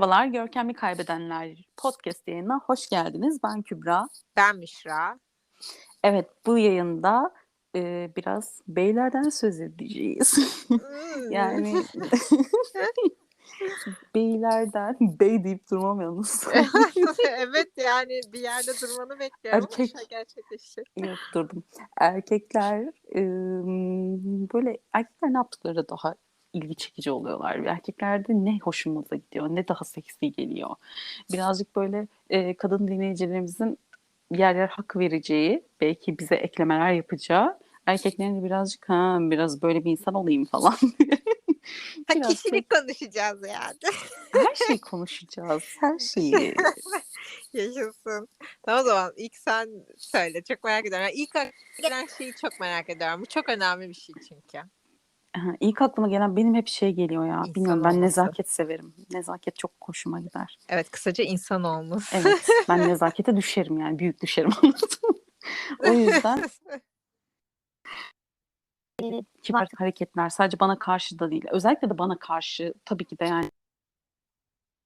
Merhabalar, Görkemli Kaybedenler podcast yayınına hoş geldiniz. Ben Kübra. Ben Müşra. Evet, bu yayında e, biraz beylerden söz edeceğiz. Hmm. yani beylerden, bey deyip durmam yalnız. evet yani bir yerde durmanı bekliyorum ama Erkek. an gerçekleşecek. Yok durdum. Erkekler e, böyle erkekler ne yaptıkları daha ilgi çekici oluyorlar. Erkeklerde ne hoşumuza gidiyor, ne daha seksi geliyor. Birazcık böyle e, kadın dinleyicilerimizin yer yer hak vereceği, belki bize eklemeler yapacağı, erkeklerin de birazcık ha biraz böyle bir insan olayım falan. Ha, kişilik konuşacağız yani. her şeyi konuşacağız, her şeyi. Yaşasın. Tamam o zaman ilk sen söyle. Çok merak ediyorum. Yani ilk gelen şeyi çok merak ediyorum. Bu çok önemli bir şey çünkü. Ha, İlk aklıma gelen benim hep şey geliyor ya. İnsan Bilmiyorum ben olması. nezaket severim. Nezaket çok hoşuma gider. Evet kısaca insan olması. Evet, ben nezakete düşerim yani büyük düşerim? O yüzden kibar hareketler sadece bana karşı da değil. Özellikle de bana karşı tabii ki de yani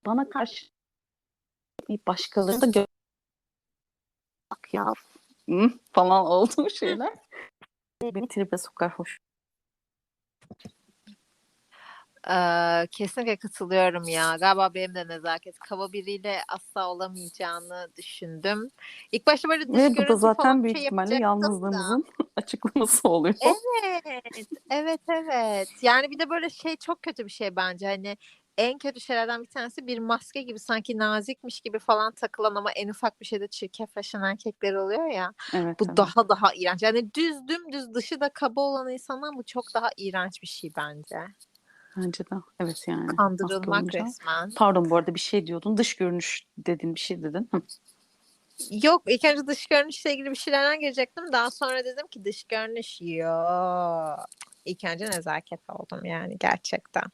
bana karşı bir başkaları da gö- bak ya falan olduğu şeyler beni tribe sokar hoş. Ee, kesinlikle katılıyorum ya. Galiba benim de nezaket kaba biriyle asla olamayacağını düşündüm. İlk başta böyle dış Ve bu da görüntü zaten falan büyük şey ihtimalle yapacaktım da. yalnızlığımızın açıklaması oluyor. Evet, evet, evet. Yani bir de böyle şey çok kötü bir şey bence. Hani en kötü şeylerden bir tanesi bir maske gibi sanki nazikmiş gibi falan takılan ama en ufak bir şeyde çirkefleşen erkekler oluyor ya. Evet, Bu evet. daha daha iğrenç. Yani düz dümdüz dışı da kaba olan insandan bu çok daha iğrenç bir şey bence. Bence de. Evet yani. Kandırılmak resmen. Pardon bu arada bir şey diyordun. Dış görünüş dedin bir şey dedin. Hı. Yok ilk önce dış görünüşle ilgili bir şeylerden girecektim. Daha sonra dedim ki dış görünüş yok. İlk önce nezaket oldum yani gerçekten.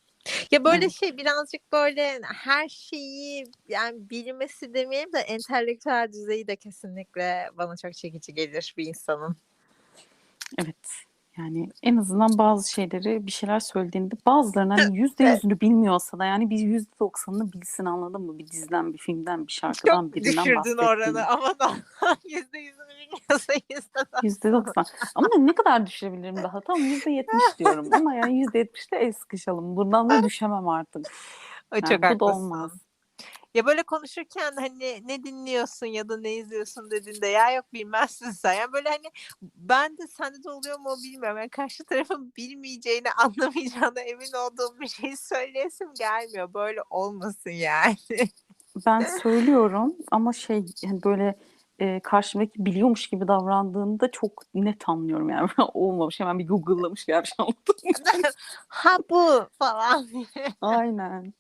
Ya böyle Evet. şey birazcık böyle her şeyi yani bilmesi demeyeyim de entelektüel düzeyi de kesinlikle bana çok çekici gelir bir insanın. Evet. Yani en azından bazı şeyleri bir şeyler söylediğinde bazılarının hani yüzde yüzünü bilmiyorsa da yani bir yüzde doksanını bilsin anladın mı? Bir diziden, bir filmden, bir şarkıdan, Çok birinden düşürdün oranı ama da yüzde yüzünü bilmiyorsa yüzde doksan. Ama ne kadar düşürebilirim daha? Tam yüzde yetmiş diyorum. Ama yani yüzde yetmişte el sıkışalım. Buradan da düşemem artık. O Yani çok bu da olmaz. Ya böyle konuşurken hani ne dinliyorsun ya da ne izliyorsun dediğinde ya yok bilmezsin sen. Yani böyle hani ben de sende de oluyor mu bilmiyorum. Yani karşı tarafın bilmeyeceğini anlamayacağına emin olduğum bir şey söyleyesim gelmiyor. Böyle olmasın yani. Ben söylüyorum ama şey yani böyle e, karşımdaki biliyormuş gibi davrandığında çok net anlıyorum yani. Olmamış hemen bir Google'lamış gelmiş anladın mı? ha bu falan. Aynen.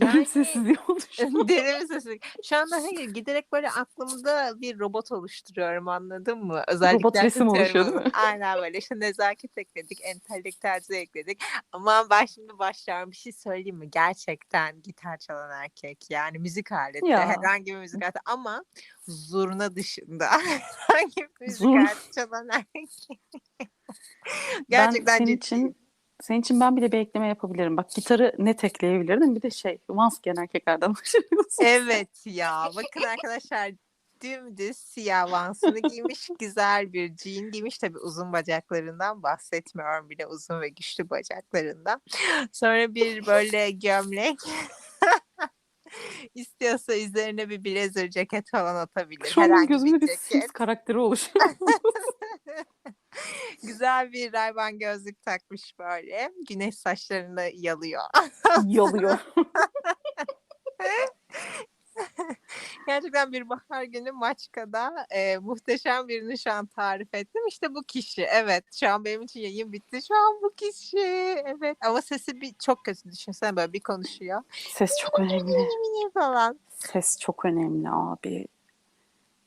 Yani sessizliği oluşuyor. Derin sesi. Şu anda hayır giderek böyle aklımda bir robot oluşturuyorum anladın mı? Özellikle Robot resim oluşuyor değil mi? Aynen böyle işte nezaket ekledik, entelektüel ekledik. Ama ben şimdi başlıyorum bir şey söyleyeyim mi? Gerçekten gitar çalan erkek yani müzik aleti Ya. herhangi bir müzik aleti ama zurna dışında herhangi bir müzik aleti çalan erkek. Ben Gerçekten senin ciddiyim. için senin için ben bile bir ekleme yapabilirim. Bak gitarı net ekleyebilirdim. Bir de şey Vansken erkeklerden hoşlanıyorsun. Evet ya bakın arkadaşlar dümdüz siyah vansını giymiş güzel bir jean giymiş tabi uzun bacaklarından bahsetmiyorum bile uzun ve güçlü bacaklarından sonra bir böyle gömlek istiyorsa üzerine bir blazer ceket falan atabilir Şu an herhangi gözümde bir bir Sims karakteri oluşuyor. güzel bir rayban gözlük takmış böyle güneş saçlarını yalıyor Yalıyor. Gerçekten bir bahar günü Maçka'da e, muhteşem bir nişan tarif ettim. İşte bu kişi. Evet şu an benim için yayın bitti. Şu an bu kişi. Evet ama sesi bir çok kötü düşünsene böyle bir konuşuyor. Ses çok önemli. Falan. Ses çok önemli abi.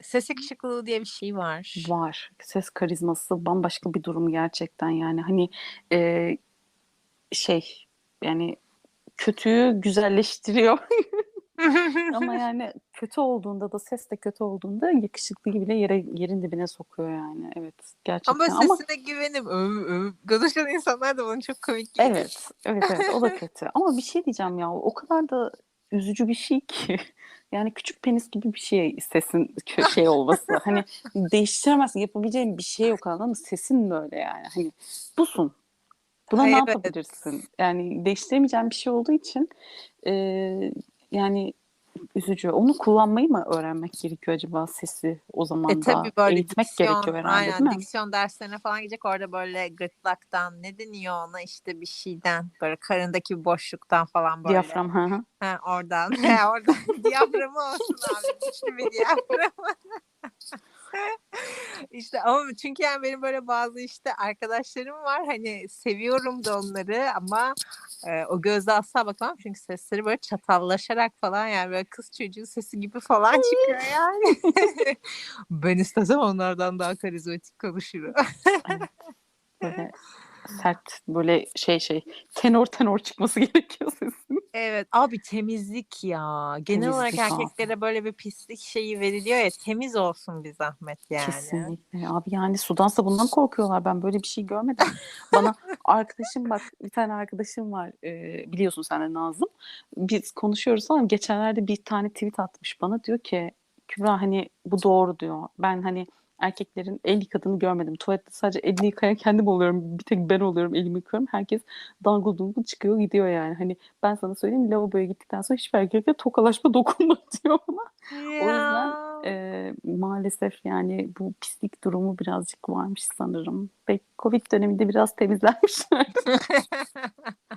Ses yakışıklılığı diye bir şey var. Var. Ses karizması bambaşka bir durum gerçekten yani. Hani e, şey yani kötüyü güzelleştiriyor ama yani kötü olduğunda da ses de kötü olduğunda yakışıklı bile yere yerin dibine sokuyor yani. Evet gerçekten Ama ama, sesine öv öv konuşan insanlar da bana çok komik geliyor. evet evet evet o da kötü. Ama bir şey diyeceğim ya o kadar da üzücü bir şey ki. Yani küçük penis gibi bir şey sesin şey olması. Hani değiştiremezsin. Yapabileceğin bir şey yok anladın mı? Sesin böyle yani. Hani busun. Buna Ay, ne evet. yapabilirsin? Yani değiştiremeyeceğin bir şey olduğu için e, yani üzücü. Onu kullanmayı mı öğrenmek gerekiyor acaba sesi o zaman E da? tabii böyle Eğitmek diksiyon, gerekiyor herhalde aynen, değil mi? diksiyon derslerine falan gidecek orada böyle gırtlaktan ne deniyor ona işte bir şeyden böyle karındaki boşluktan falan böyle. Diyafram. Hı hı. Ha, oradan. He, oradan. diyaframı olsun abi. Güçlü bir diyaframı. işte ama çünkü yani benim böyle bazı işte arkadaşlarım var hani seviyorum da onları ama e, o gözle asla bakamam çünkü sesleri böyle çatallaşarak falan yani böyle kız çocuğu sesi gibi falan çıkıyor yani. ben istesem onlardan daha karizmatik konuşurum. Sert böyle şey şey tenor tenor çıkması gerekiyor sesin. Evet abi temizlik ya. Genel olarak Temizlik abi. erkeklere böyle bir pislik şeyi veriliyor ya temiz olsun bir zahmet yani. Kesinlikle. Abi yani sudansa bundan korkuyorlar. Ben böyle bir şey görmedim. Bana arkadaşım bak bir tane arkadaşım var. e, biliyorsun sen de Nazım. Biz konuşuyoruz ama geçenlerde bir tane tweet atmış bana. Diyor ki Kübra hani bu doğru diyor. Ben hani erkeklerin el yıkadığını görmedim. Tuvalette sadece elini yıkayan kendim oluyorum. Bir tek ben oluyorum elimi yıkıyorum. Herkes dangıl dungul çıkıyor gidiyor yani. Hani ben sana söyleyeyim lavaboya gittikten sonra hiçbir erkekle tokalaşma dokunma diyor bana. yüzden, Ee, maalesef yani bu pislik durumu birazcık varmış sanırım. Ve Covid döneminde biraz temizlenmişler.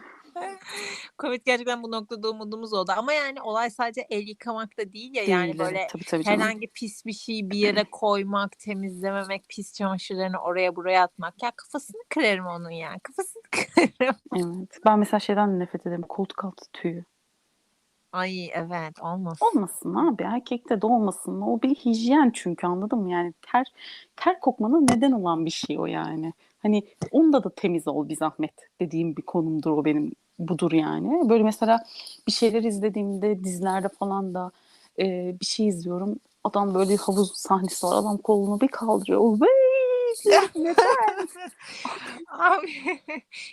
Covid gerçekten bu noktada umudumuz oldu. Ama yani olay sadece el yıkamak da değil ya. Yani Değil, böyle evet. tabii tabii canım. herhangi pis bir şeyi bir yere koymak, temizlememek, pis çamaşırlarını oraya buraya atmak. Ya kafasını kırarım onun ya. Kafasını kırarım. Evet. Ben mesela şeyden nefret ederim. Koltuk altı tüyü. Ay evet olmaz. Olmasın abi. Erkekte de olmasın. O bir hijyen çünkü anladın mı? Yani ter, ter kokmana neden olan bir şey o yani. Hani onda da temiz ol bir zahmet dediğim bir konumdur o benim budur yani. Böyle mesela bir şeyler izlediğimde dizilerde falan da e, bir şey izliyorum. Adam böyle havuz sahnesi var. Adam kolunu bir kaldırıyor. Vey! Abi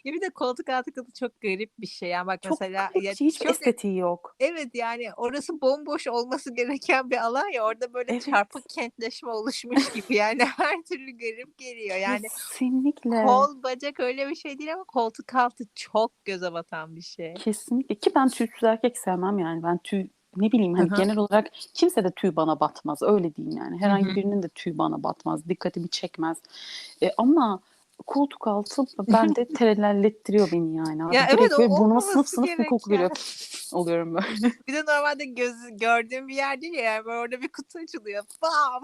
ya bir de koltuk altı katı çok garip bir şey. Yani bak Çok mesela ya şey. Hiçbir çok estetiği yok. Evet yani orası bomboş olması gereken bir alan ya orada böyle Evet. çarpık kentleşme oluşmuş gibi yani her türlü garip geliyor. Yani Kesinlikle. kol bacak öyle bir şey değil ama koltuk altı çok göze batan bir şey. Kesinlikle ki ben tüysüz erkek sevmem yani ben tüy ne bileyim hani genel olarak kimse de tüy bana batmaz öyle diyeyim yani herhangi hı. birinin de tüy bana batmaz dikkatimi çekmez E, ama koltuk altı bende terelellettiriyor beni yani abi. Ya Direkt evet, böyle burnuma sınıf sınıf bir koku geliyor oluyorum böyle. Bir de normalde göz gördüğüm bir yer değil ya yani böyle orada bir kutu açılıyor. Bam!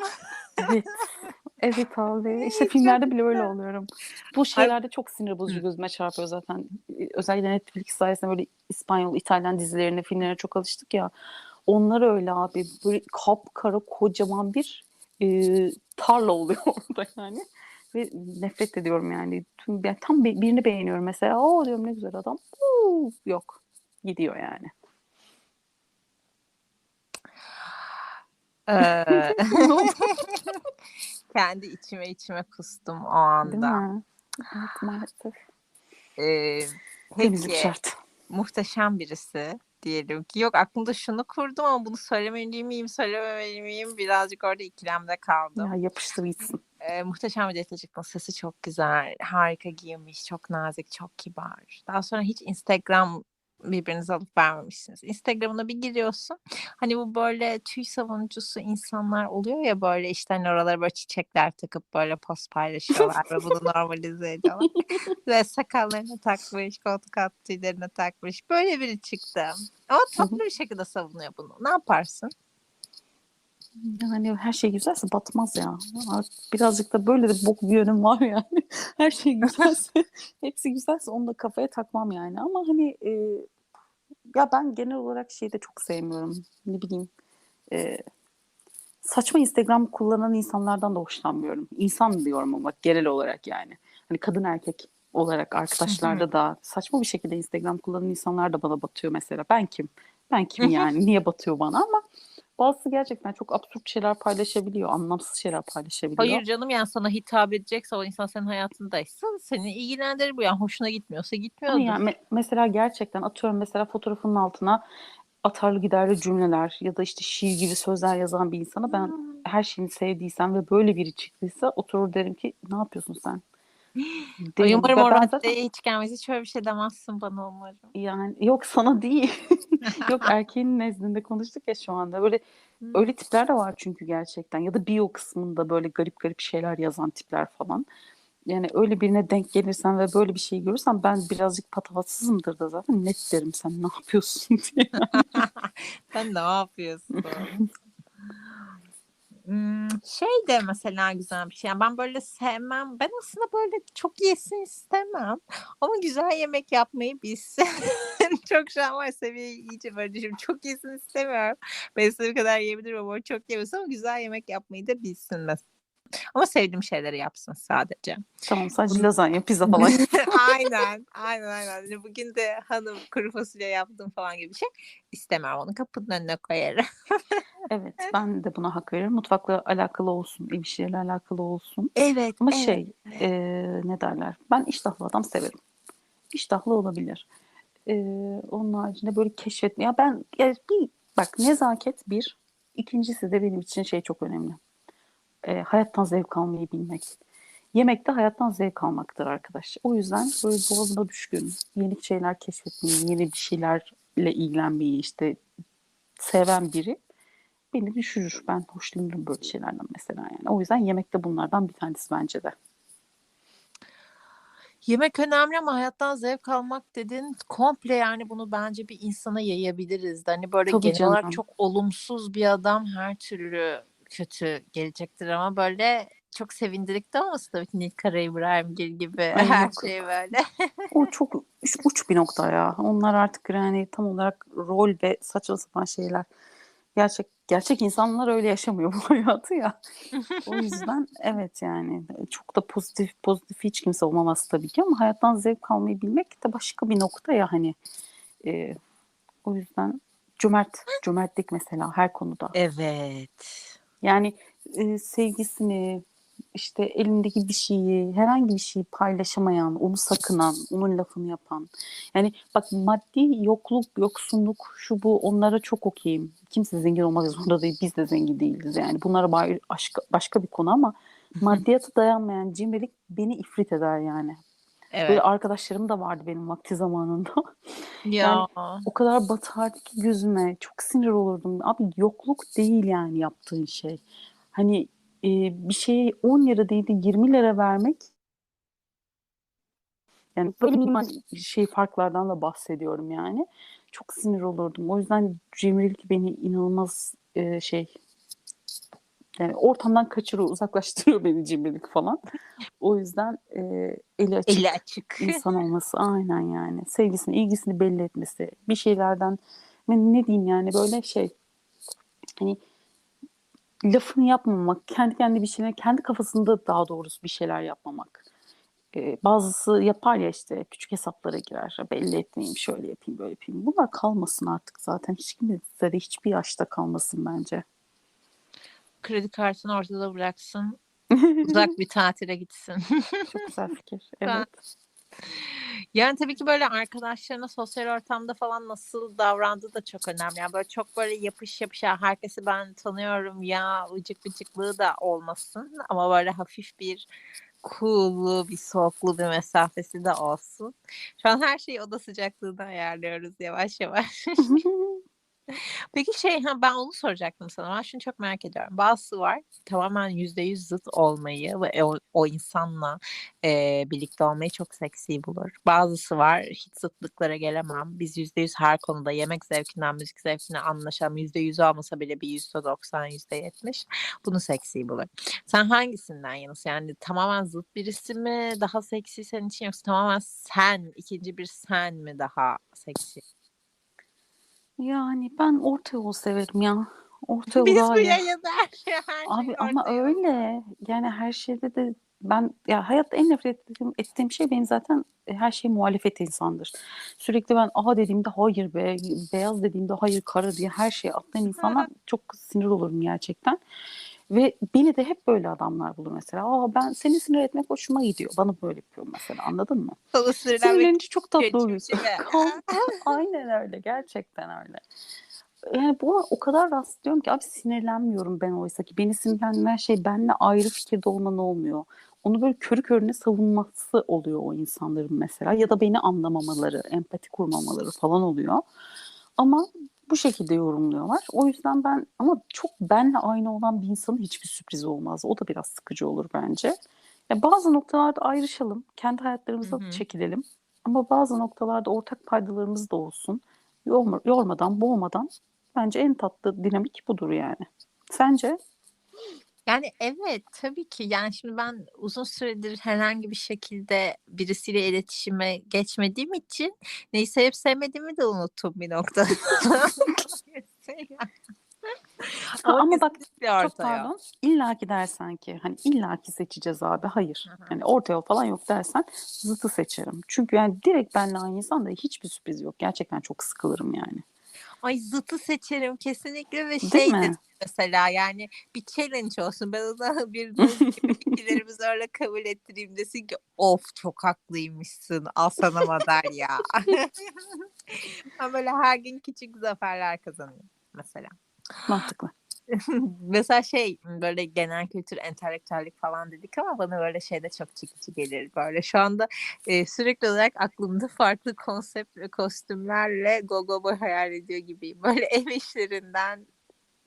Evet. Evet abi. İşte filmlerde bile öyle oluyorum. Bu şeylerde çok sinir bozucu gözüme çarpıyor zaten. Özellikle Netflix sayesinde böyle İspanyol, İtalyan dizilerine, filmlerine çok alıştık ya. Onlar öyle abi. Böyle kapkara kocaman bir e, tarla oluyor orada yani. Ve nefret ediyorum yani. Tüm, yani tam bir- birini beğeniyorum mesela. O diyorum ne güzel adam. Uuu, yok. Gidiyor yani. Ee, Kendi içime içime kustum o anda. Evet maalesef. Ee, peki. şart. muhteşem birisi diyelim ki. Yok aklımda şunu kurdum ama bunu söylemeli miyim söylememeli miyim birazcık orada ikilemde kaldım. Ya yapıştır gitsin. Ee, muhteşem bir çıktı. Sesi çok güzel, harika giyinmiş, çok nazik, çok kibar. Daha sonra hiç Instagram birbirinize alıp vermemişsiniz. Instagram'ına bir giriyorsun. Hani bu böyle tüy savunucusu insanlar oluyor ya böyle işte hani oralara böyle çiçekler takıp böyle post paylaşıyorlar ve bunu normalize ediyorlar. ve sakallarına takmış, koltuk altı tüylerine takmış. Böyle biri çıktı. Ama tatlı bir şekilde savunuyor bunu. Ne yaparsın? Yani her şey güzelse batmaz ya. Birazcık da böyle de bok bir yönüm var yani. Her şey güzelse, hepsi güzelse onu da kafaya takmam yani. Ama hani e, ya ben genel olarak şeyi de çok sevmiyorum. Ne bileyim e, saçma Instagram kullanan insanlardan da hoşlanmıyorum. İnsan diyorum ama genel olarak yani. Hani kadın erkek olarak arkadaşlarda da saçma bir şekilde Instagram kullanan insanlar da bana batıyor mesela. Ben kim? Ben kim yani? Niye batıyor bana ama bazısı gerçekten çok absürt şeyler paylaşabiliyor, anlamsız şeyler paylaşabiliyor. Hayır canım yani sana hitap edecekse o insan senin hayatındaysa seni ilgilendirir bu yani hoşuna gitmiyorsa gitmiyordur. yani me- mesela gerçekten atıyorum mesela fotoğrafının altına atarlı giderli cümleler ya da işte şiir gibi sözler yazan bir insana ben Hmm. her şeyini sevdiysem ve böyle biri çıktıysa oturur derim ki ne yapıyorsun sen? Ay umarım o zaten raddeye hiç gelmez. Hiç öyle bir şey demezsin bana umarım. yani yok sana değil. Yok erkeğin nezdinde konuştuk ya şu anda. Böyle Hmm. öyle tipler de var çünkü gerçekten. Ya da bio kısmında böyle garip garip şeyler yazan tipler falan. Yani öyle birine denk gelirsen ve böyle bir şey görürsen ben birazcık patavatsızımdır da zaten net derim sen ne yapıyorsun diye. Sen ne yapıyorsun? Şey de mesela güzel bir şey. Yani ben böyle sevmem. Ben aslında böyle çok yesin istemem. Ama güzel yemek yapmayı bilsin. çok şu an var seviyeyi iyice böyle düşünüyorum. Çok yesin istemiyorum. Ben istediğim kadar yiyebilirim ama çok yemesin ama güzel yemek yapmayı da bilsin mesela. Ama sevdiğim şeyleri yapsın sadece. Tamam sadece lazanya, pizza falan. aynen, aynen, aynen. Bugün de hanım kuru fasulye yaptım falan gibi bir şey. İstemem onu kapının önüne koyarım. Evet ben de buna hak veririm. Mutfakla alakalı olsun, ev işleriyle alakalı olsun. Evet, Ama evet. şey e, ne derler? Ben iştahlı adam severim. İştahlı olabilir. E, onun haricinde böyle keşfetme. Ya ben ya bir bak nezaket bir. İkincisi de benim için şey çok önemli. E, hayattan zevk almayı bilmek. Yemek de hayattan zevk almaktır arkadaş. O yüzden böyle boğazına düşkün, yeni şeyler keşfetmeyi, yeni bir şeylerle ilgilenmeyi işte seven biri beni düşürür. Ben hoşlanırım böyle şeylerden mesela yani. O yüzden yemek de bunlardan bir tanesi bence de. Yemek önemli ama hayattan zevk almak dedin komple yani bunu bence bir insana yayabiliriz. Hani böyle Tabii genel olarak canım. çok olumsuz bir adam her türlü kötü gelecektir ama böyle çok sevindirik de olmasın tabii ki Nilkara İbrahimgil gibi Ay her yok. şey böyle. O çok uç, uç bir nokta ya. Onlar artık yani tam olarak rol ve saçma sapan şeyler. Gerçek gerçek insanlar öyle yaşamıyor bu hayatı ya. O yüzden evet yani çok da pozitif pozitif hiç kimse olmaması tabii ki ama hayattan zevk almayı bilmek de başka bir nokta ya hani. Ee, o yüzden cömert, cömertlik mesela her konuda. Evet. Yani e, sevgisini, işte elindeki bir şeyi, herhangi bir şeyi paylaşamayan, onu sakınan, onun lafını yapan. Yani bak maddi yokluk, yoksunluk, şu bu onlara çok okeyim. Kimse zengin olmak zorunda değil, biz de zengin değiliz yani. Bunlara başka, başka bir konu ama maddiyata dayanmayan cimrilik beni ifrit eder yani. Böyle Evet. arkadaşlarım da vardı benim vakti zamanında. Ya. O kadar batardı ki gözüme. Çok sinir olurdum. Abi yokluk değil yani yaptığın şey. Hani e, bir şeye 10 lira değil de 20 lira vermek yani böyle minimal şey farklardan da bahsediyorum yani. Çok sinir olurdum. O yüzden cimrilik beni inanılmaz e, şey yani ortamdan kaçırıyor, uzaklaştırıyor beni cimrilik falan. O yüzden e, eli açık Eli açık. insan olması aynen yani. Sevgisini, ilgisini belli etmesi. Bir şeylerden ne, diyeyim yani böyle şey hani lafını yapmamak, kendi kendi bir şeyler, kendi kafasında daha doğrusu bir şeyler yapmamak. Ee, bazısı yapar ya işte küçük hesaplara girer. Belli etmeyeyim, şöyle yapayım, böyle yapayım. Bunlar kalmasın artık zaten. Hiç kimse de hiçbir yaşta kalmasın bence. Kredi kartını ortada bıraksın. Uzak bir tatile gitsin. Çok güzel fikir. Evet. Yani tabii ki böyle arkadaşlarına sosyal ortamda falan nasıl davrandığı da çok önemli. Yani böyle çok böyle yapış yapış "Ya herkesi ben tanıyorum ya vıcık vıcıklığı da olmasın. Ama böyle hafif bir cool'lu, bir soğuklu bir mesafesi de olsun. Şu an her şeyi oda sıcaklığında ayarlıyoruz yavaş yavaş. Peki şey ha ben onu soracaktım sana. Ben şunu çok merak ediyorum. Bazısı var tamamen yüzde yüz zıt olmayı ve o, o insanla e, birlikte olmayı çok seksi bulur. Bazısı var hiç zıtlıklara gelemem. Biz yüzde yüz her konuda yemek zevkinden, müzik zevkinden anlaşalım. Yüzde yüz olmasa bile bir yüzde doksan, yüzde yetmiş bunu seksi bulur. Sen hangisinden yanasın? Yani tamamen zıt birisi mi daha seksi senin için yoksa tamamen sen, ikinci bir sen mi daha seksi? Yani ben orta yol severim ya. Orta yol Biz daha bu iyi. yayında her şey her şey Abi ama ortaya öyle. Yani her şeyde de Ben ya hayatta en nefret ettiğim, ettiğim şey benim zaten her şey muhalefet insandır. Sürekli ben aha dediğimde hayır be, beyaz dediğimde hayır kara diye her şeyi atlayan insanlar çok sinir olurum gerçekten. Ve beni de hep böyle adamlar bulur mesela. Aa ben seni sinir etmek hoşuma gidiyor. Bana böyle yapıyor mesela anladın mı? Sana Sinirlenince çok tatlı oluyorsun. Aynen öyle. Gerçekten öyle. Yani bu o kadar rastlıyorum ki abi sinirlenmiyorum ben oysa ki. Beni sinirlendiren şey benimle ayrı fikirde olman olmuyor. Onu böyle körü körüne savunması oluyor o insanların mesela. Ya da beni anlamamaları, empati kurmamaları falan oluyor. Ama bu şekilde yorumluyorlar. O yüzden ben ama çok benle aynı olan bir insanın hiçbir sürprizi olmaz. O da biraz sıkıcı olur bence. Ya bazı noktalarda ayrışalım. Kendi hayatlarımıza Hı hı. çekilelim. Ama bazı noktalarda ortak paydalarımız da olsun. Yorma, yormadan, boğmadan bence en tatlı dinamik budur yani. Sence? Yani evet tabii ki yani şimdi ben uzun süredir herhangi bir şekilde birisiyle iletişime geçmediğim için neyi sevip sevmediğimi de unuttum bir noktada. Ha, ama bak çok pardon. İlla ki dersen ki hani illa ki seçeceğiz abi. Hayır. Hı hı. Hani orta yol falan yok dersen zıtı seçerim. Çünkü yani direkt benimle aynı insan da hiçbir sürpriz yok. Gerçekten çok sıkılırım yani. Ay zıtı seçerim kesinlikle ve şey de mesela yani bir challenge olsun. Ben ona bir fikirlerimizi öyle kabul ettireyim desin ki of çok haklıymışsın al sana madalya. ben böyle her gün küçük zaferler kazanıyorum mesela. Mantıklı. mesela şey böyle genel kültür entelektüellik falan dedik ama bana böyle şeyde çok çekici gelir. Böyle şu anda e, sürekli olarak aklımda farklı konsept ve kostümlerle Gogo Boy hayal ediyor gibiyim. Böyle ev işlerinden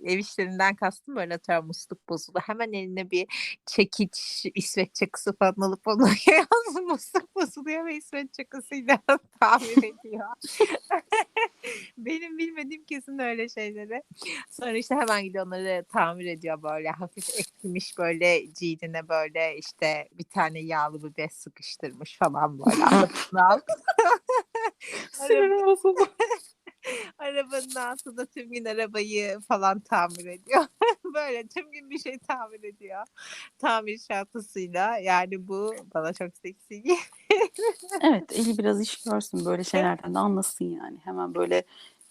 ev işlerinden kastım böyle atıyorum musluk bozuldu. Hemen eline bir çekiç İsveç çakısı falan alıp onu yaz musluk bozuluyor ve İsveç çakısıyla tamir ediyor. Benim bilmediğim kesin öyle şeyleri. Sonra işte hemen gidiyor onları tamir ediyor böyle hafif eskimiş böyle cildine böyle işte bir tane yağlı bir bez sıkıştırmış falan böyle. Sinirim bozuldu. Arabanın altında tüm gün arabayı falan tamir ediyor. böyle tüm gün bir şey tamir ediyor. Tamir çantasıyla yani bu bana çok seksi. Evet eli biraz iş görsün böyle şeylerden de anlasın yani. Hemen böyle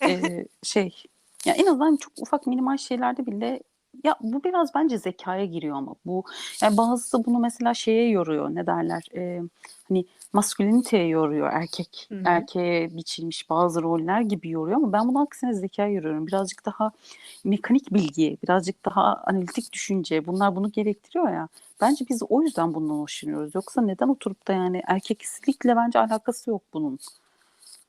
e, şey ya en azından çok ufak minimal şeylerde bile ya bu biraz bence zekaya giriyor ama bu yani bazısı bunu mesela şeye yoruyor ne derler e, hani masküliniteye yoruyor erkek Hı hı. erkeğe biçilmiş bazı roller gibi yoruyor ama ben bunu aksine zekaya yoruyorum birazcık daha mekanik bilgi birazcık daha analitik düşünce bunlar bunu gerektiriyor ya bence biz o yüzden bundan hoşlanıyoruz yoksa neden oturup da yani erkeklikle bence alakası yok bunun.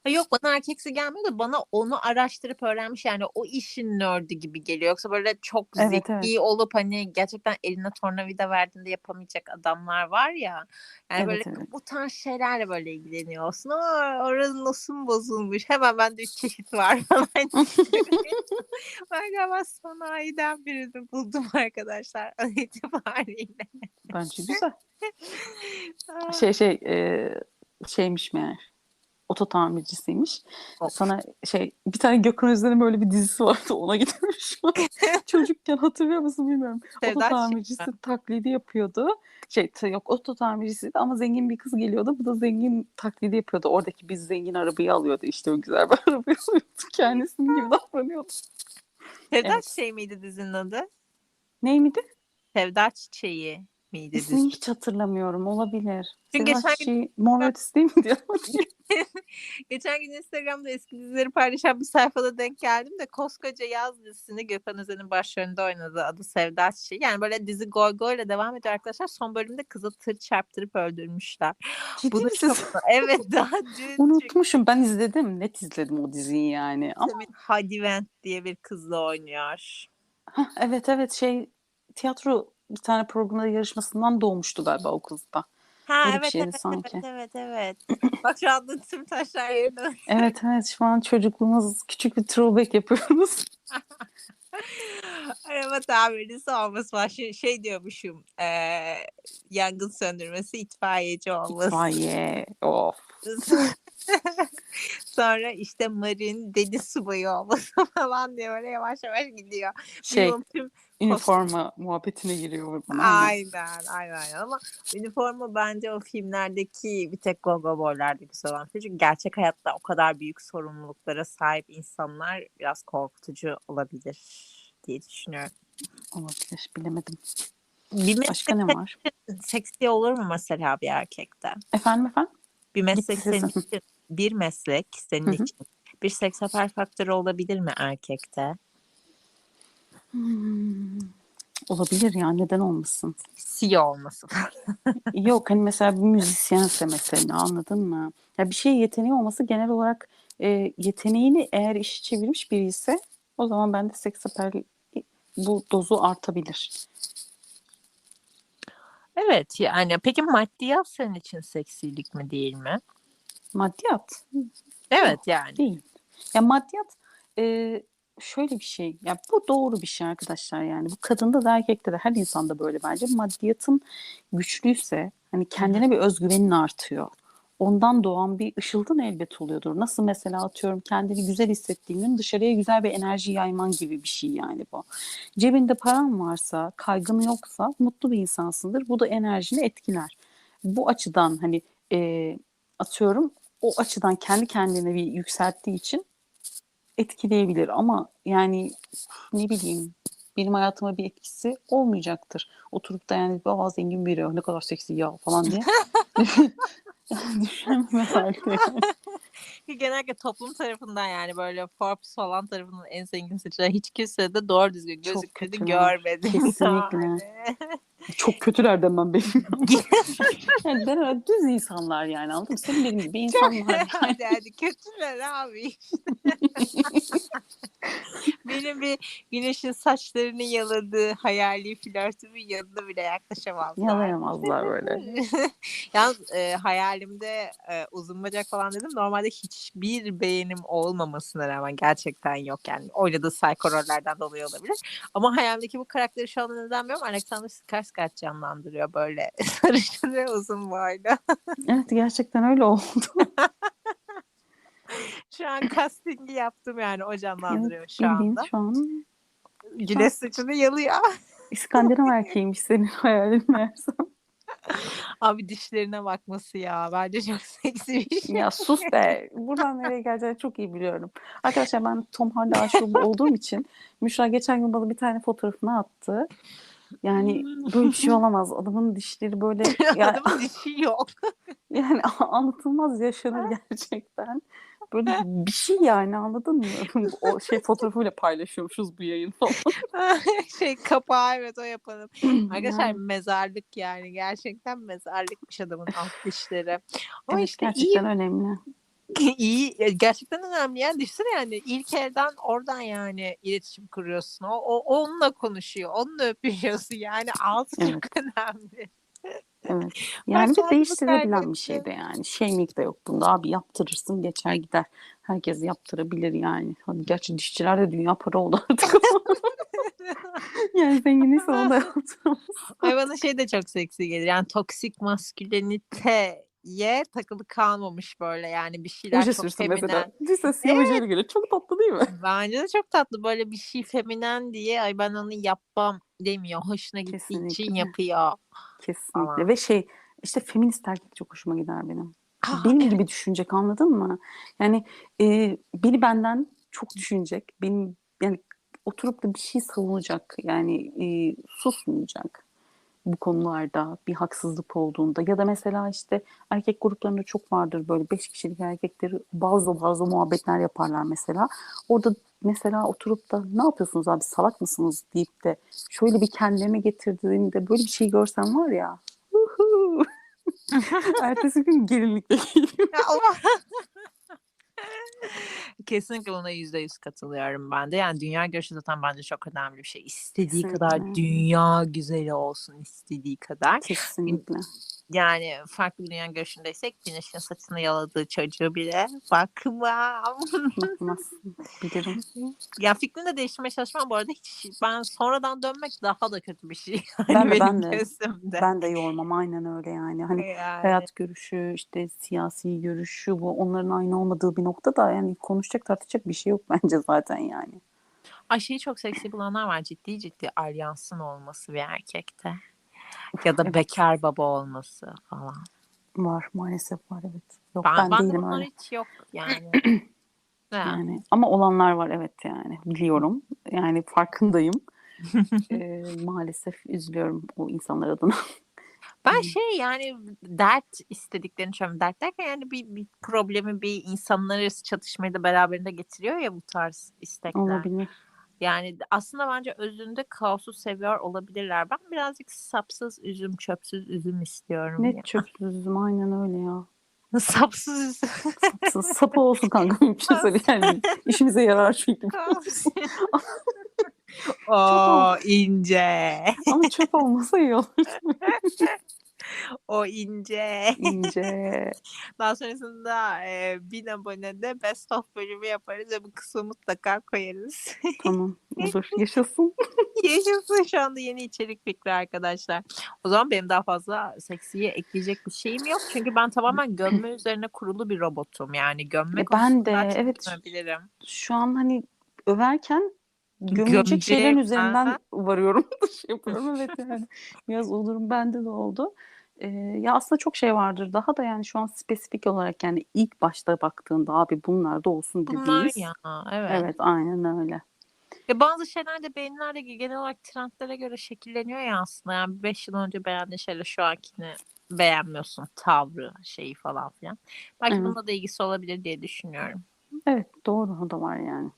Ha Yok bana erkeksi gelmiyor da bana onu araştırıp öğrenmiş yani o işin nerd'i gibi geliyor. Yoksa böyle çok Evet, zeki evet. olup hani gerçekten eline tornavida verdiğinde yapamayacak adamlar var ya. Yani böyle Evet, evet. bu tarz şeylerle böyle ilgileniyorsun. Aa, oranın nasıl bozulmuş? Hemen bende üç çeşit var falan. ben galiba sanayiden birini buldum arkadaşlar an itibariyle. Bence güzel. Şey şey e, şeymiş meğer. Oto tamircisiymiş. Of. Sana şey bir tane Gökhan Özen'in böyle bir dizisi vardı ona gitmiş. Çocukken hatırlıyor musun bilmiyorum. Oto Sevda Çiğ tamircisi taklidi yapıyordu. Şey yok oto tamircisiydi ama zengin bir kız geliyordu. Bu da zengin taklidi yapıyordu. Oradaki biz zengin arabayı alıyordu işte o güzel bir arabayı alıyordu. Kendisinin gibi davranıyordu. Sevda Evet. Çiçeği miydi dizinin adı? Ney miydi? Sevda Çiçeği miydi İsmini hiç hatırlamıyorum. Olabilir. Sedat geçen gün- Mor Ötesi değil mi diye. Geçen gün Instagram'da eski dizileri paylaşan bir sayfada denk geldim de koskoca yaz dizisini Gökhan Özen'in başrolünde oynadığı adı Sevda Çiçeği. Yani böyle dizi goy goyla devam ediyor arkadaşlar. Son bölümde kızı tır çarptırıp öldürmüşler. Ciddi Bu da misin? çok... Evet daha dün Unutmuşum. Ben izledim. Net izledim o diziyi yani. Ama Yasemin Hadivent diye bir kızla oynuyor. Heh, evet evet şey tiyatro bir tane programda yarışmasından doğmuştu galiba o kız da. Ha Öyle evet evet, sanki. evet evet evet. Bak şu anda tüm taşlar yerine. Evet evet şu an çocukluğumuz küçük bir throwback yapıyoruz. Araba tamircisi olması var. Şey, şey diyormuşum. eee, yangın söndürmesi itfaiyeci olması. İtfaiye. Of. Sonra işte Marin deniz subayı olması falan diye böyle yavaş yavaş gidiyor. Şey, tüm üniforma muhabbetine giriyor oradan. Aynen. Aynen, ama üniforma bence o filmlerdeki bir tek Gogo Boy'lardaki şey. Çünkü gerçek hayatta o kadar büyük sorumluluklara sahip insanlar biraz korkutucu olabilir diye düşünüyorum. Olabilir bilemedim. Bir Başka ne var? seksi olur mu mesela bir erkekte? Efendim efendim? Bir meslek senin için, bir meslek senin Hı hı. için bir seks appeal faktörü olabilir mi erkekte? Hmm, Olabilir ya neden olmasın? CEO olması falan. Yok hani mesela bir müzisyense mesela anladın mı? Ya bir şeye yeteneği olması genel olarak e, yeteneğini eğer işi çevirmiş biri ise o zaman bende seks appeal bu dozu artabilir. Evet yani peki maddiyat senin için seksilik mi değil mi? Maddiyat Evet yani. değil. Ya maddiyat e, şöyle bir şey. Ya bu doğru bir şey arkadaşlar yani. Bu kadında da erkekte de her insanda böyle bence. Maddiyatın güçlüyse hani kendine bir özgüvenin artıyor. Ondan doğan bir ışıltın elbet oluyordur. Nasıl mesela atıyorum kendini güzel hissettiğinin dışarıya güzel bir enerji yayman gibi bir şey yani bu. Cebinde paran varsa, kaygın yoksa mutlu bir insansındır. Bu da enerjini etkiler. Bu açıdan hani e, atıyorum o açıdan kendi kendine bir yükselttiği için etkileyebilir ama yani ne bileyim benim hayatıma bir etkisi olmayacaktır. Oturup da yani baba zengin biri ne kadar seksi ya falan diye. Düşünemem herhalde. Yani. Genellikle toplum tarafından yani böyle Forbes falan tarafından en zengin seçilen hiç kimse de doğru düzgün gözüktüğünü kötüler. görmedim. Kesinlikle. Yani. Çok kötülerden ben benim. yani ben öyle düz insanlar yani anladın mı? Senin benim gibi insanlar. yani. hadi kötüler abi. Benim bir güneşin saçlarını yaladığı hayali flörtümün yanına bile yaklaşamazlar. Yalayamazlar böyle. Yalnız e, hayalimde e, uzun bacak falan dedim. Normalde hiçbir beğenim olmamasına rağmen gerçekten yok yani. Oynadığı psycho rollerden dolayı olabilir. Ama hayalimdeki bu karakteri şu anda neden bilmiyorum. Alexander Skarsgård canlandırıyor böyle sarışın ve uzun boylu. Evet gerçekten öyle oldu. Şu an castingi yaptım yani o canlandırıyor şu Bildiğin anda. şu an Güneş saçını yalıyor. İskandinav erkeğiymiş senin hayalin meğersem. Abi dişlerine bakması ya. Bence çok seksi bir şey. Ya sus be. Buradan nereye geleceğini çok iyi biliyorum. Arkadaşlar ben Tom Hardy aşığı olduğum için Müşra geçen gün bana bir tane fotoğrafını attı. Yani böyle bir şey olamaz. Adamın dişleri böyle ya, Adamın dişi yok. yani anlatılmaz yaşanır gerçekten. Böyle bir şey yani anladın mı? O şey fotoğrafıyla paylaşıyormuşuz bu yayın falan. şey kapağı evet o yapalım. Arkadaşlar Yani, mezarlık yani. Gerçekten mezarlıkmış adamın alt dişleri. Ama evet işte gerçekten önemli. iyi, iyi. Gerçekten önemli. Yani düşünsene yani ilk elden oradan yani iletişim kuruyorsun. O, o onunla konuşuyor. Onunla öpüşüyorsun. Yani altı Evet. çok önemli. Evet. Yani bir kaybetti. bir şey de yani. Şeylik de yok bunda. Abi yaptırırsın geçer gider. Herkes yaptırabilir yani. Hani gerçi dişçiler de dünya para oldu artık ama. yani zenginiyse onu da yaptırmaz. Ay bana şey de çok seksi gelir. Yani toksik masküleniteye takılı kalmamış böyle yani bir şeyler Oje çok mesela. feminen. Diş ses yamacıyla gelir. Çok tatlı değil mi? Bence de çok tatlı böyle bir şey feminen diye ay ben onu yapmam demiyor. Hoşuna gittiği için Kesinlikle. yapıyor. Kesinlikle. Falan. Ve şey işte feminist erkek çok hoşuma gider benim. Ah, Benim evet. gibi düşünecek anladın mı? Yani e, biri benden çok düşünecek. Benim yani oturup da bir şey savunacak. Yani e, susmayacak bu konularda bir haksızlık olduğunda ya da mesela işte erkek gruplarında çok vardır böyle beş kişilik erkekleri bazı bazı muhabbetler yaparlar mesela. Orada mesela oturup da ne yapıyorsunuz abi salak mısınız deyip de şöyle bir kendime getirdiğinde böyle bir şey görsem var ya. Ertesi gün gelinlikle geliyor. Kesinlikle ona yüzde yüz katılıyorum ben de. Yani dünya görüşü zaten bence çok önemli bir şey. İstediği kadar Kesinlikle. dünya güzeli olsun istediği kadar. Kesinlikle. Yani farklı bir dünya görüşündeysek güneşin saçını yaladığı çocuğu bile bakmam. Bakmazsın. Bilirim. ya fikrini de değiştirmeye çalışmam bu arada hiç ben sonradan dönmek daha da kötü bir şey. Yani Ben de, ben de. gözümde. Ben de yormam aynen öyle yani. Hani Yani. hayat görüşü, işte siyasi görüşü bu onların aynı olmadığı bir noktada yani konuşacak tartışacak bir şey yok bence zaten yani. Ay şeyi çok seksi bulanlar var ciddi ciddi alyansın olması bir erkekte. Ya da bekar baba olması falan. Var maalesef var evet. Yok Ben, ben, ben, de bunlar öyle. hiç yok yani. Yani ama olanlar var evet yani biliyorum. Yani farkındayım. Ee, maalesef üzülüyorum o insanlar adına. Ben şey yani dert istediklerini düşünüyorum. Dert derken yani bir, bir problemi bir insanlar arası çatışmayı da beraberinde getiriyor ya bu tarz istekler. Olabilir. Yani aslında bence özünde kaosu seviyor olabilirler. Ben birazcık sapsız üzüm, çöpsüz üzüm istiyorum. Net ya. çöpsüzüm aynen öyle ya. sapsız üzüm. Sapsız, sapı olsun kanka mümkünse yani. İşimize yarar çünkü. o ince. Ama çöp olmasa iyi olur. O ince. İnce. Daha sonrasında e, bin abonede best of bölümü yaparız ve bu kısmı mutlaka koyarız. Tamam olur yaşasın. Yaşasın şu anda yeni içerik fikri arkadaşlar. O zaman benim daha fazla seksiye ekleyecek bir şeyim yok. Çünkü ben tamamen gömme üzerine kurulu bir robotum. Yani gömme E, ben de, evet. çekmeyebilirim. Şu an hani överken gömülecek şeylerin üzerinden aha. varıyorum. şey yapıyorum evet yani. Biraz o durum bende de oldu. Ee, ya aslında çok şey vardır. Daha da yani şu an spesifik olarak yani ilk başta baktığında abi bunlar da olsun Bunlar dediğimiz. ya evet. Evet aynen öyle. Ya bazı şeyler de beğenilerde genel olarak trendlere göre şekilleniyor ya aslında. Yani 5 yıl önce beğendiğin şeyle şu ankini beğenmiyorsun. Tavrı, şeyi falan filan. Belki Evet. bununla da ilgisi olabilir diye düşünüyorum. Evet doğru o da var yani.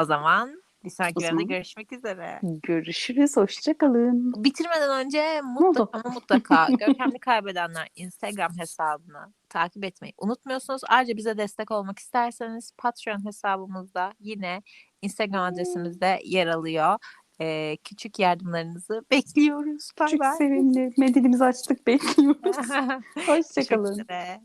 O zaman bir sonraki bölümde görüşmek üzere. Görüşürüz. Hoşçakalın. Bitirmeden önce mutlaka ama mutlaka Görkemli Kaybedenler Instagram hesabını takip etmeyi unutmuyorsunuz. Ayrıca bize destek olmak isterseniz Patreon hesabımızda yine Instagram adresimizde yer alıyor. Ee, küçük yardımlarınızı bekliyoruz. Bay Çok bay. sevimli. Medilimizi açtık bekliyoruz. Hoşçakalın. üzere.